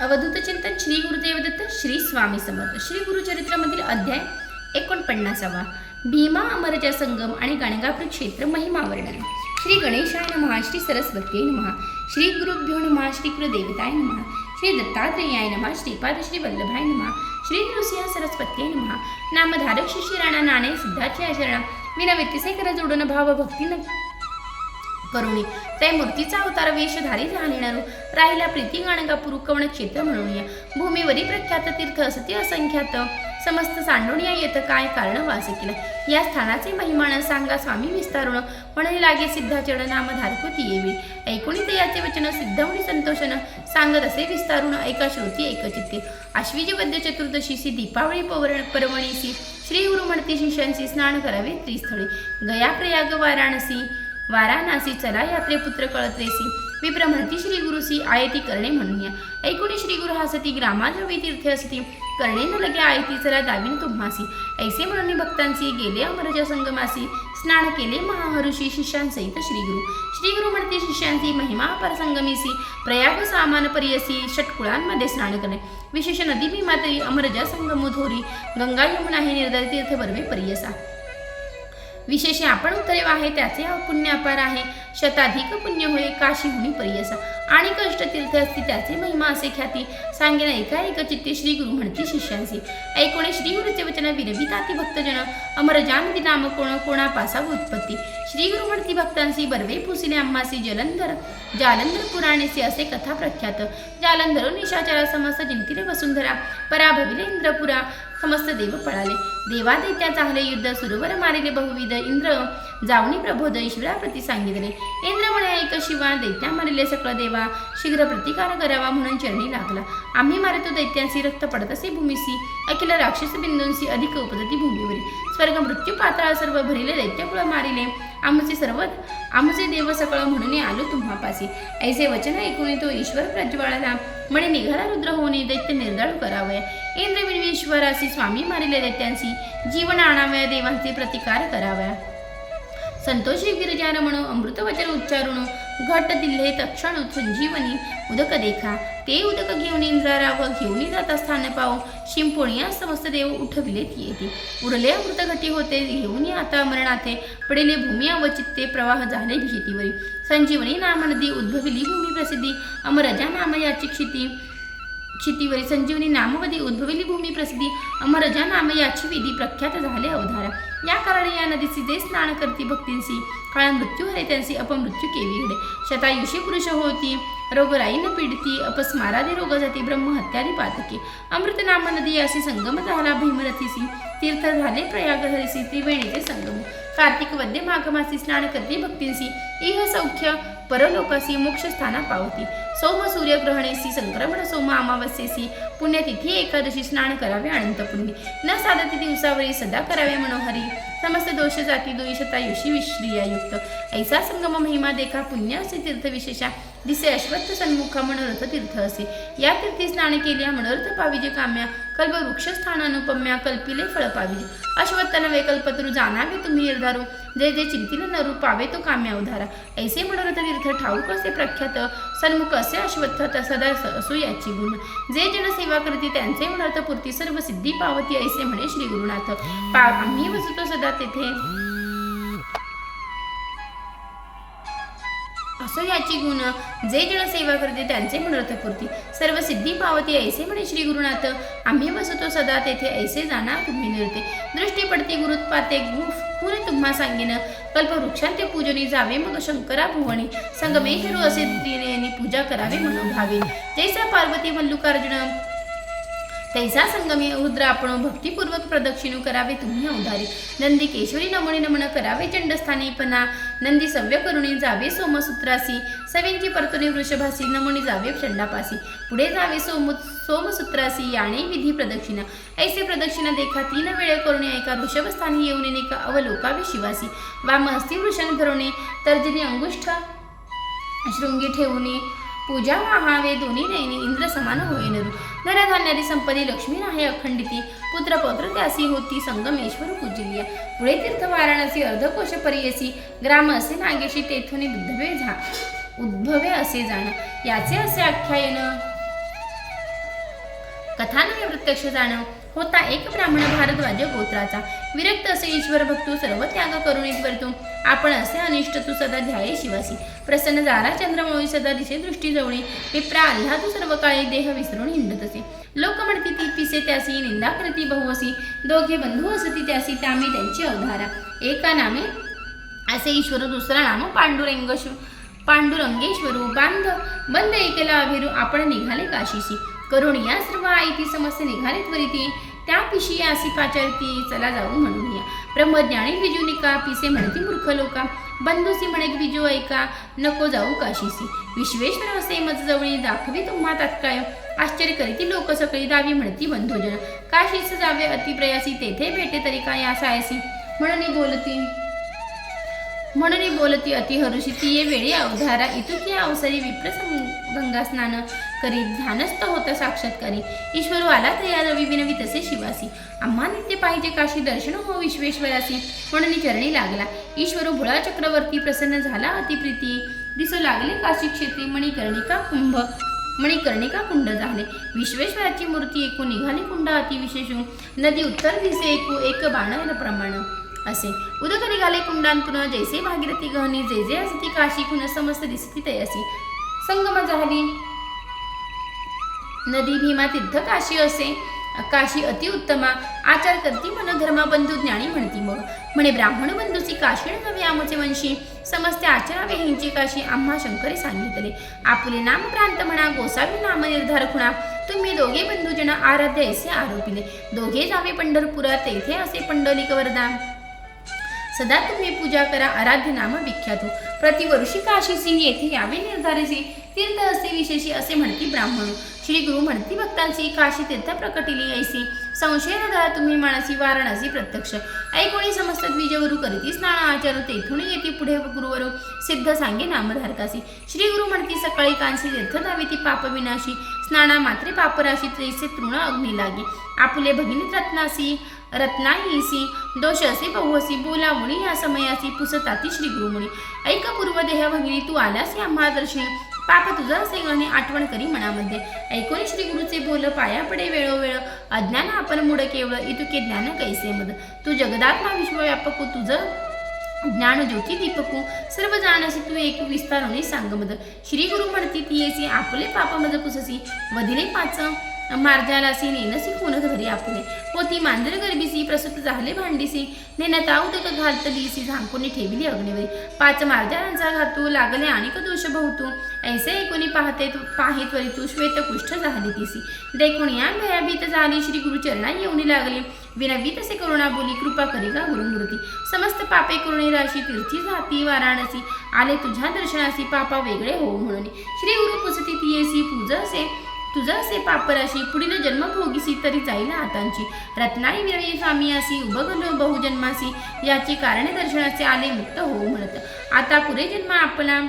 अवधूत चिंतन श्री गुरुदेव दत्त श्री स्वामी समर्थ. श्री गुरुचरित्रामधील अध्याय एकोणपन्नासावा. भीमा अमरजा संगम आणि गाणगापूर क्षेत्र महिमा वर्णन श्री गणेशाय नमः श्री सरस्वती नमः श्री गुरुभ्यो नमः श्री कुलदेवताय नमः श्री दत्तात्रेयाय नमः श्रीपाद श्री वल्लभाय नमः श्री नृसिंह सरस्वती नमः. नामधारक शिशिराणा नाणे सिद्धाच्या शरणा. विनवितीसे कर जोडून भाव भक्तीनं करुणी. त्या मूर्तीचा अवतार वेशधारी झालेणार राहिला प्रीती गाणगापूर कवण क्षेत्र म्हणून या. भूमीवरी प्रख्यात तीर्थ असती असंख्यात. समस्त सांडोनिया येत काय कारण वास केला या स्थानाचे महिमान सांगा स्वामी विस्तारुण. म्हणे लागे सिद्धाचरण नाम येवी. ऐकुणी याचे वचन सिद्धवणी संतोषन सांगत असे विस्तारुण ऐका श्रोती एकचित्ते आश्विजी वद्य चतुर्दशीसी दीपावळी पवरण पर्वणीसी. श्री गुरु शिष्यांशी स्नान करावे त्रिस्थळी. गया प्रयाग वाराणसी. वाराणसी चला यात्रे पुत्र कळत्रेसी विप्र श्री गुरुसी आयती करणे म्हणूया. ऐकुणी श्री गुरु हासती ग्रामाद्रवी तीर्थ असती. करणे न लगे आयती चला दाविन तुम्हासी. ऐसे म्हणून भक्तांची गेले अमरजा संगमासी. स्नान केले महाहरुषी शिष्यांसहित श्री गुरु. श्री गुरु म्हणते शिष्यांची महिमा अपर संगमीसी. प्रयाग सामान परियसी. षटकुळांमध्ये स्नान करणे. विशेष नदी भीमातरी अमरजा संगमोधोरी. गंगा यमुना हे निर्धारित तीर्थ बर्वे परियसा. विशेष आपण उत्तरे आहे त्याचे पुण्य अपार आहे. शताधिक पुण्य होय काशी होणी परियसा. आणि कष्ट तीर्थ असती त्याचे महिमा असे ख्याती. सांगेन एका एक चित्ते श्री गुरु म्हणती शिष्यांचे. ऐकोणे श्री गुरुचे वचन विरविताती भक्तजन. अमर जानती नाम कोण कोणा पासा उत्पत्ती. श्री गुरु म्हणती भक्तांसी बर्वे पुसिले अम्मासी जलंधर. जालंधर पुराणेसी असे कथा प्रख्यात. जालंधर निशाचार समस्त जिंतीले वसुंधरा. पराभविले इंद्रपुरा. समस्त देव पळाले. देवा चांगले युद्ध सुरवर मारिले बहुविध इंद्र. जावणी प्रबोध ईश्वराप्रती सांगितले. इंद्र म्हणे ऐक शिवा दैत्या मारिले सकळ देवा. शीघ्र प्रतिकार करावा म्हणून चरणी लागला. आम्ही मारतो दैत्यांशी रक्त पडत असे भूमीसी अखिल राक्षस बिंदूंशी अधिक उपजती भूमीवरील स्वर्ग मृत्यू पाताळ सर्व भरिले दैत्यकुळ मारिले. आमचे सर्व आमचे देव सकळ म्हणून आलो तुम्हापासी ऐसे वचन ऐकून तो ईश्वर प्रज्वळाला म्हणे निघाला रुद्र होणे दैत्य निर्दळ करावया इंद्र विश्वरासी स्वामी मारिले दैत्यांशी जीवन आणाव्या देवांचे प्रतिकार करावया संतोषी गिरिजान म्हणून अमृतवचन उच्चारून घट दिल्हे तक्षण संजीवनी उदक देखा. ते उदक घेऊन इंद्राराव घेऊन जाता स्थान पाव शिंपोणिया समस्त देव उठविलेत येते उरले अमृत घटी होते घेऊन आता अमरनाथे पडिले भूमी अवचित्ते प्रवाह झाले भीतीवरी. संजीवनी नाम नदी उद्भविली भूमी प्रसिद्धी. अमरजा नाम याची क्षिती. क्षितीवरी संजीवनी नामवधी उद्भवली भूमी प्रसिद्धी अमरजा नाम याची विधी प्रख्यात झाले अवधारा. या कारणे या नदीसी जे स्नान करती भक्तींसी काळ मृत्यू हरे त्यांची अपमृत्यू केवी घडे. शतायुषी पुरुष होती रोगराईन पीडिती अपस्मारादी रोग जाती ब्रह्महत्यादी पातकी. अमृत नाम नदी अशी संगम झाला भीमरथीसी तीर्थ झाले प्रयाग हरिसी त्रिवेणीचे संगम. कार्तिक वद्य माघमासी स्नान करती भक्तींसी इह सौख्य परलोकासी मोक्ष स्थाना पावती. सोम सूर्यग्रहणेसी संक्रमण सोम अमावस्येसी पुण्यतिथी एकादशी स्नान करावे अनंतपुण्य न साधती दिवसावरी सदा करावे मनोहरी. समस्त दोष जाती दुईशता युषी विश्रिया युक्त ऐसा संगम महिमा देखा पुण्य असे तीर्थ विशेषा दिसे अश्वत्थ सन्मुखा मनोरथ तीर्थ असे या तीर्थी स्नान केल्या मनोरथ पाविजे काम्या. कल्प वृक्ष स्थान अनुपम्या कल्पिले फळ पाविजे. अश्वत्थ नवे कल्पतरू जाणावे तुम्ही निर्धारू. जे जे चिंतिल नरू पावे तो काम्या उधारा. ऐसे मनोरथ तीर्थ ठाऊक असे प्रख्यात सन्मुख असे अश्वत्थ सदा असू याची गुण. जे जन सेवा करते त्यांचे मनोरथ पूर्ती सर्व सिद्धी पावती ऐसे म्हणे श्री गुरुनाथ. पा आम्ही वसतो सदा तेथे. असो याची गुण जे जण सेवा करते त्यांचे मनोरथ पुरती सर्व सिद्धी पावती ऐसे म्हणे श्री गुरुनाथ आम्ही बसतो सदा तेथे ऐसे जाणार तुम्ही निर्ते. दृष्टी पडते गुरुत्पाते गुण तुम्हा सांगेन. कल्पवृक्षांते पूजनी जावे मग शंकरा भुवनी. संगमेश्वर असे त्रिनेनी पूजा करावे म्हणून भावे. जैसा पार्वती मल्लुकार्जुन तैसा संगमे रुद्र आपण भक्तिपूर्वक प्रदक्षिणू करावे तुम्ही अवधारी नंदी केशरी नमोने नमन करावे चंडस्थानी पना. नंदी सव्य करुणी जावे सोमसूत्रासी. सवेंची परतुनी वृषभासी नमणी जावे चंडापासी पुढे जावे सोम सोमसूत्रासी याने विधी प्रदक्षिणा. ऐसे प्रदक्षिणा देखा तीन वेळे करुणे ऐका वृषभस्थानी येऊन नेका अवलोकावे शिवासी. वाम हस्ती वृषण भरवणे तर्जनी अंगुष्ठ शृंगी ठेवणे पूजा महावे दोन्ही नयने इंद्र समान होय नरू आणणारी संपदी लक्ष्मी आहे अखंडिती. पुत्र पौत्र त्यासी होती संगमेश्वर पूजलीय पुढे तीर्थ वाराणसी अर्धकोश परियसी. ग्राम असे नागेशी तेथून उद्भवे झा उद्भवे असे जाण. याचे असे आख्यायन. कथा नव्हे प्रत्यक्ष जाणं. होता. एक ब्राह्मण भारद्वाज गोत्राचा. विरक्त असे ईश्वर भक्तू सर्व त्याग करून वर्तू आपण असे अनिष्ट तू सदा ध्याये शिवासी. प्रसन्न जारा चंद्रमोळी सदा दिसे दृष्टी जवळी. विप्रा आल्हा तू सर्व काळी देह विसरून हिंडत असे. लोक म्हणती ती पिसे त्यासी निंदा करती बहुवसी दोघे बंधू असती त्यासी त्यामी त्यांची अवधारा. एका नामे असे ईश्वर दुसरा नाम पांडुरंग पांडुरंगेश्वरू. बांध बंद एकेला अभिरू. आपण निघाले काशीसी करून या सर्व आयती समस्या निघाली त्वरिती त्या पिशी आसी पाचारती चला जाऊ म्हणून या. ब्रह्मज्ञानी विजुनिका पिसे म्हणती मूर्ख लोका. बंधुसी म्हणे विजू ऐका नको जाऊ काशीसी. विश्वेश्वर असे मज जवळी दाखवी तुम्हा तात्काळ आश्चर्य करीती लोक सकळी दावी म्हणती बंधुजन. काशीस जावे अतिप्रयासी तेथे भेटे तरी काय असायसी म्हणून बोलती. म्हणून बोलती अति हरुषी ती ये वेळी अवधारा इतुकी अवसरी विप्रसं गंगा स्नान करी ध्यानस्थ होता साक्षात्कारी. ईश्वर वाला तया रवी विनवी तसे शिवासी. आम्हा नित्य पाहिजे काशी दर्शन हो विश्वेश्वरासी. म्हणून चरणी लागला. ईश्वर भोळा चक्रवर्ती प्रसन्न झाला अतिप्रीती दिसू लागले काशी क्षेत्री मणिकर्णिका कुंभ. मणिकर्णिका कुंड झाले. विश्वेश्वराची मूर्ती एकू निघाली कुंड अतिविशेष. नदी उत्तर दिसे एकू एक बाण प्रमाण. असे. उदक निघाले कुंडांतून. जैसे भागीरथी गहनी जे जे असती काशी खुन समस्त दिसती तयासी. संगम झाली. नदी भीमा तीर्थ काशी असे. काशी अतिउत्तमा आचार करती मन धर्मा बंधू ज्ञानी म्हणती मग. म्हणे ब्राह्मण बंधूची काशी नव्हे आमचे वंशी. समस्ते आचरावे हिंची काशी आम्हा शंकरी सांगितले. आपुले नाम प्रांत म्हणा गोसावी नाम निर्धार खुणा. तुम्ही दोघे बंधूजन आराध्य ऐसे आरोपिले. दोघे जावे पंढरपुरात तेथे असे पंडलिक वरदान. सदा तुम्ही पूजा करा आराध्य नाम विख्यात हो. प्रतिवर्षी सिंग येथे यावे निर्धारिसी. तीर्थ असे विशेषी असे म्हणती ब्राह्मण. श्री गुरु म्हणती भक्तांची काशी तीर्थ प्रकटिली ऐसी. संशय न धरा तुम्ही मानसी वाराणसी प्रत्यक्ष. ऐकोणी समस्त द्विजगुरु करीती स्नान आचारू. तेथून येते पुढे गुरुवरू. सिद्ध सांगे नामधारकासी. श्री गुरु म्हणती सकाळी कांसी तीर्थ धावी ती स्नाना मात्रे पापराशी तैसे तृण अग्नी लागे. आपुले भगिनी रत्नासी. रत्नाहीसी दोष असे बहुअसी बोलावणी या समयासी पुसताती श्रीगुरुमुनी ऐक पूर्व देह भगिनी तू आलास या महादर्शनी. पाप तुझा असे गणे आठवण करी मनामध्ये. ऐकून श्री गुरुचे बोल पाया पडे वेळोवेळ. अज्ञान आपण मुड केवळ इतुके ज्ञान कैसे मद? तू जगदात्मा विश्वव्यापक तुझं ज्ञान ज्योती दीपकू. सर्व जाणसी तू एक विस्तारोने सांग मद. श्री गुरु म्हणती ती येसी आपले पाप मद पुससी. वधिले पाच. मार्जालासी नेनसी कोण घरी आपले. होती मांजर गरबीसी प्रसूत झाले भांडीसी नेण्यात घालत घालतलीसी झांकुनी ठेविली अग्निवरी पाच मार्जारांचा घातू लागले आणि दोष बहुतू ऐसे ऐकुनी पाहते पाहित पाहे त्वरी तू श्वेत कुष्ठ झाली तिसी देखून या भयाभीत झाली श्री गुरुचरणा येऊनी लागली. विनवी तसे करुणा बोली कृपा करी का गुरुमूर्ती समस्त पापे करुणी राशी तीर्थी जाती वाराणसी. आले तुझ्या दर्शनासी पापा वेगळे हो म्हणून. श्री गुरु पुसती ती येसी पूज असे. तुझं असे पापर अशी पुढील जन्म भोगीसी तरी जाईल हातांची. रत्नाई विरळी स्वामी असी उभगलो बहुजन्मासी याची कारणे दर्शनाचे आले मुक्त हो म्हणत. आता पुरे जन्म आपला.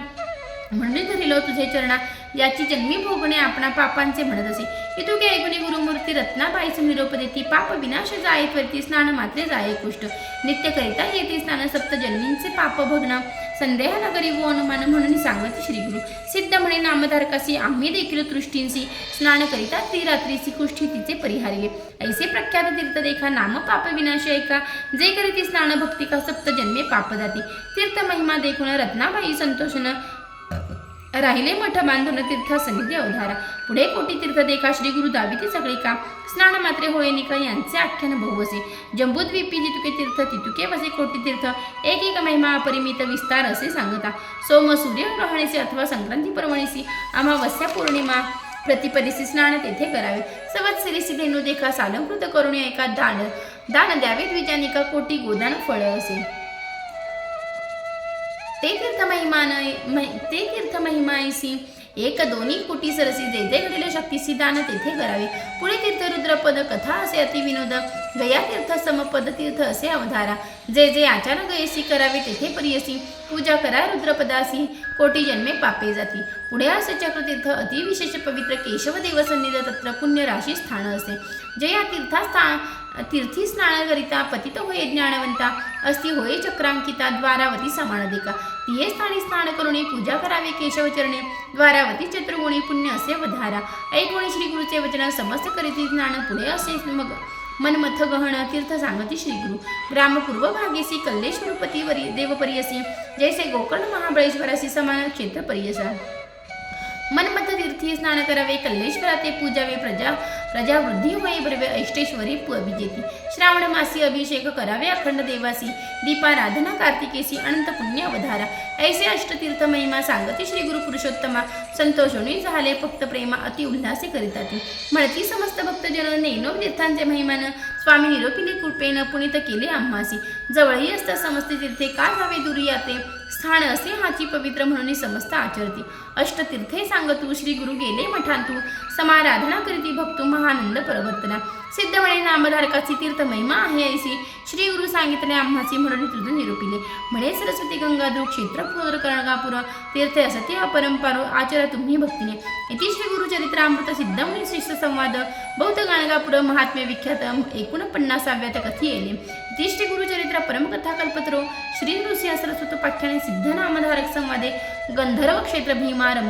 म्हणून धरिलो तुझे चरणा याची जन्मी भोगणे आपणा पापांचे म्हणत असे. इतू गे गुणी गुरुमूर्ती रत्नाबाईच निरोप देती पाप विनाश जाय त्वरती स्नान मात्रे जाय कुष्ट नित्य करिता येते स्नान सप्त जन्मींचे पाप भग्न संदेह नगरी व अनुमान म्हणून सांगत श्री गुरु. सिद्ध म्हणे नामधारकासी आम्ही देखील तृष्टींसी. स्नान करिता त्रिरात्रीसी कुष्ठी तिचे परिहारिले. ऐसे प्रख्यात तीर्थ देखा नाम पाप विनाश ऐका. जे करीती स्नान भक्ती का सप्त जन्मे पाप जाती. तीर्थ महिमा देखून रत्नाबाई संतोषनं राहिले मठ बांधून तीर्थ सनिधी अवधारा पुढे कोटी तीर्थ देखा श्री गुरु दाविते सगळे काम स्नान मात्रे होय निका यांचे आख्यान बहुवसे जंबूद्वीपी जितुके तीर्थ तितुके वसे कोटी तीर्थ. एक एक महिमा अपरिमित विस्तार असे सांगता. सोम सूर्य ग्रहणीसी अथवा संक्रांती पर्वणीसी. अमावस्या पौर्णिमा प्रतिपदिसी स्नान तेथे करावे. संवत्सरीसी धेनू देखा सालंकृत करून एका दान दान द्यावे द्विजानिका कोटी गोदान फळ असे. ते तीर्थ महिमान महि- ते तीर्थ महिमायसी एक दोन्ही कोटी सरसी जे जे घडले शक्तीसी दान तेथे करावे. पुढे तीर्थरुद्र पद कथा असे अतिविनोद. विनोद तीर्थ समपदतीर्थ असे अवधारा. जे जे आचार गयसी करावे तेथे परियसी. पूजा करा रुद्रपदासी. कोटी जन्मे पापे जाती. पुढे असे चक्रतीर्थ अति विशेष पवित्र केशव सन्निध तत्र पुण्य राशी स्थान असे. जे या तीर्थास्था तीर्थी स्नानकरिता पतित होय ज्ञानवंता. अस्ति होय चक्रांकिता द्वारावती समान तिये स्थानी स्नान करुणे पूजा करावे केशवचरणे द्वारावती चतुर्गुणी पुण्य असे वधारा ऐकुणी श्री गुरुचे वचन समस्त करीती स्नान. पुढे असे मग मनमथ गहन तीर्थ सांगती श्री गुरु ग्राम पूर्व भागेसी कल्लेश्वरपती वरी देवपरियसी जैसे गोकर्ण महाबळेश्वरासी समान क्षेत्र परियसा मनमथ तीर्थी स्नान करावे कल्लेश्वरा ते पूजावे प्रजा प्रजा वृद्धी होई बरवे ऐष्टेश्वरी पु अभिजेती। श्रावण मासी अभिषेक करावे अखंड देवासी। दीपाराधना कार्तिकेसी अनंत पुण्य अवधारा ऐसे अष्टतीर्थ महिमा सांगती श्री गुरु पुरुषोत्तमा। संतोषोनी झाले फक्त प्रेमा अति उल्हासे करीतात। म्हणती समस्त भक्तजन नेनो तीर्थांचे महिमान। स्वामी निरोपिले कृपेनं पुनित केले आम्हासी। जवळही असता समस्त तीर्थे का जावे दुरी यात्रे स्थान असे हाची पवित्र म्हणून समस्त आचरती. अष्टतीर्थे सांगतू श्री गुरु गेले मठांतू समाराधना करीती भक्तू महानंद परवर्तना. सिद्ध म्हणे नामधारकाची तीर्थ महिमा आहे ऐसी. श्री गुरु सांगितले आम्हाची म्हणून तुझ निरूपिले. म्हणे सरस्वती गंगाधर क्षेत्र पुर कर्णगापुर तीर्थ असते अपरंपारो आचरा तुम्ही भक्तीने. येथे श्री गुरु चरित्रामृत सिद्ध म्हणे शिष्य संवाद. बौद्ध गाणगापुर महात्म्य विख्यात एकोणपन्नासाव्यात कथी येले ज्येष्ठ श्री परमकथा कल्पत्रो श्री नृसिंह सरस्वत पाठ्याने सिद्धनामधारक संवादे गंधर्व क्षेत्र भीमारम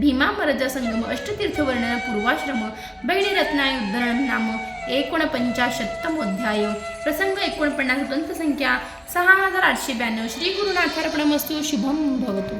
भीमा मरजा संगम अष्टतीर्थ वर्णन पूर्वाश्रम बहिणी रत्नाय उद्धरण नाम एकोणपंचाशत्तमोध्याय प्रसंग एकोणपन्नास ग्रंथ संख्या सहा हजार आठशे ब्याण्णव. श्री गुरुनाथार्पणमस्तू शुभम भवतो.